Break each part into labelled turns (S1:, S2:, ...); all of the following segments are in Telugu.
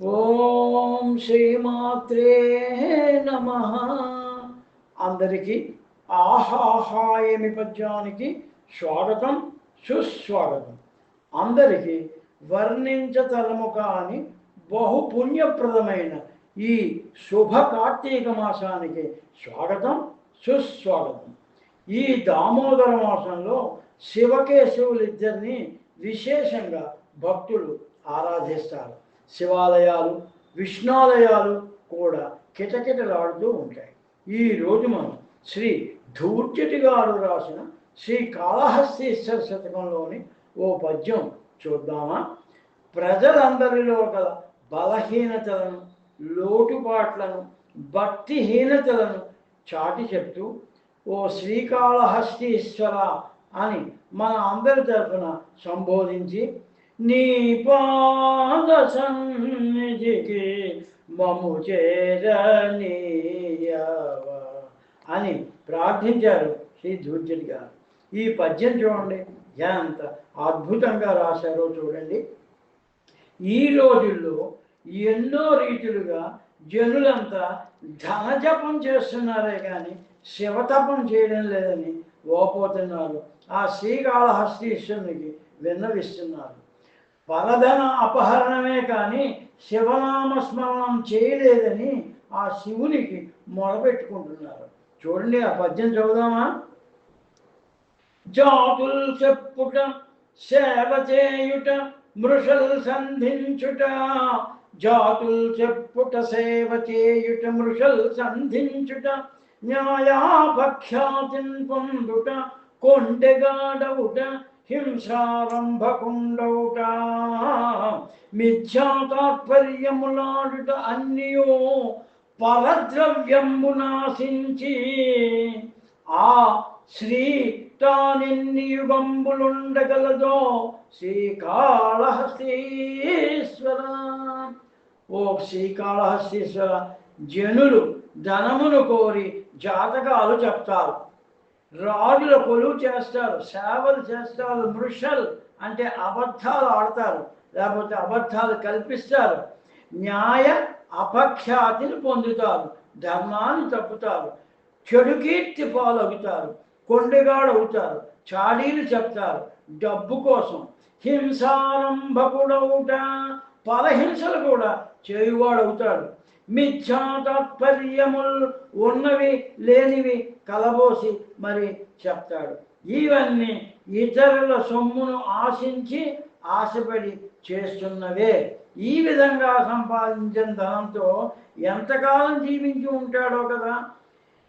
S1: ఓం శ్రీమాత్రే నమ. అందరికీ ఆహాహాయమి పద్యానికి స్వాగతం సుస్వాగతం. అందరికీ వర్ణించతలము కాని బహు పుణ్యప్రదమైన ఈ శుభ కార్తీక మాసానికి స్వాగతం సుస్వాగతం. ఈ దామోదర మాసంలో శివకేశవులిద్దరిని విశేషంగా భక్తులు ఆరాధిస్తారు. శివాలయాలు విష్ణాలయాలు కూడా కిటకిటలాడుతూ ఉంటాయి. ఈ రోజు మనం శ్రీ ధూర్జటి గారు రాసిన శ్రీ కాళహస్తీశ్వర శతకంలోని ఓ పద్యం చూద్దామా? ప్రజలందరిలో గల బలహీనతలను లోటుపాట్లను భక్తిహీనతలను చాటి చెప్తూ ఓ శ్రీకాళహస్తీశ్వర అని మన అందరి తరఫున సంబోధించి నీ పాద సన్నిధికి మము చేరనీయవ అని ప్రార్థించారు శ్రీ ధూర్జుడి గారు. ఈ పద్యం చూడండి ఎంత అద్భుతంగా రాశారో చూడండి. ఈ రోజుల్లో ఎన్నో రీతులుగా జనులంతా ధనజపం చేస్తున్నారే కానీ శివతపం చేయడం లేదని ఓపోతున్నారు. ఆ శ్రీకాళహస్తీశ్వరునికి విన్నవిస్తున్నారు. పరధన అపహరణమే కానీ శివనామస్మరణం చేయలేదని ఆ శివునికి మొరపెట్టుకుంటున్నారు. చూడండి ఆ పద్యం చదువుదామా? జాతుల్ చెప్పుట సేవ చేయుట మృషల్ సంధించుట. జాతుల్ చెప్పుట సేవ చేయుట మృషల్ సంధించుట. న్యాయాపఖ్యాతిన్ పొందుట కొండెగాడవుట హింసారంభకుండౌట. మిథ్యా తాత్పర్యములాడుట అన్నియో పరద్రవ్యము నాశించి ఆ శ్రీ తానెన్ని యుగంబులుండగలదో శ్రీకాళహస్తీశ్వర. ఓ శ్రీకాళహస్తీశ్వర జనులు ధనమును కోరి జాతకాలు చెప్తారు. రాజుల కొలువు చేస్తారు సేవలు చేస్తారు మృషల్ అంటే అబద్ధాలు ఆడతారు లేకపోతే అబద్ధాలు కల్పిస్తారు. న్యాయ అపఖ్యాతిని పొందుతారు ధర్మాన్ని తప్పుతారు చెడు కీర్తి పాలవుతారు కొండగాడవుతారు చాడీలు చెప్తారు డబ్బు కోసం. హింసారంభకుడవుట పరహింసలు కూడా చేయువాడవుతాడు. మిథ్యా తాత్పర్యములు ఉన్నవి లేనివి కలబోసి మరి చెప్తాడు. ఇవన్నీ ఇతరుల సొమ్మును ఆశించి ఆశపడి చేస్తున్నవే. ఈ విధంగా సంపాదించిన ధనంతో ఎంతకాలం జీవించి ఉంటాడో కదా?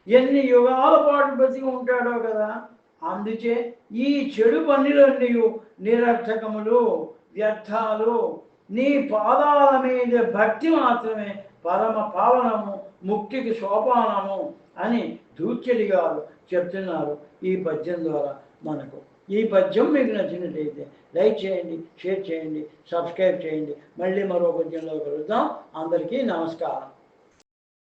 S1: ఎన్ని యుగాల పాటు బతికి ఉంటాడో కదా? అందుచే ఈ చెడు పనులన్నీ నిరర్థకములు వ్యర్థాలు. నీ పాదాల మీద భక్తి మాత్రమే పరమ పావనము ముక్తికి సోపానము అని దూత్యడి గారు చెప్తున్నారు ఈ పద్యం ద్వారా మనకు. ఈ పద్యం మీకు నచ్చినట్లయితే లైక్ చేయండి షేర్ చేయండి సబ్స్క్రైబ్ చేయండి. మళ్ళీ మరో పద్యంలో కలుద్దాం. అందరికీ నమస్కారం.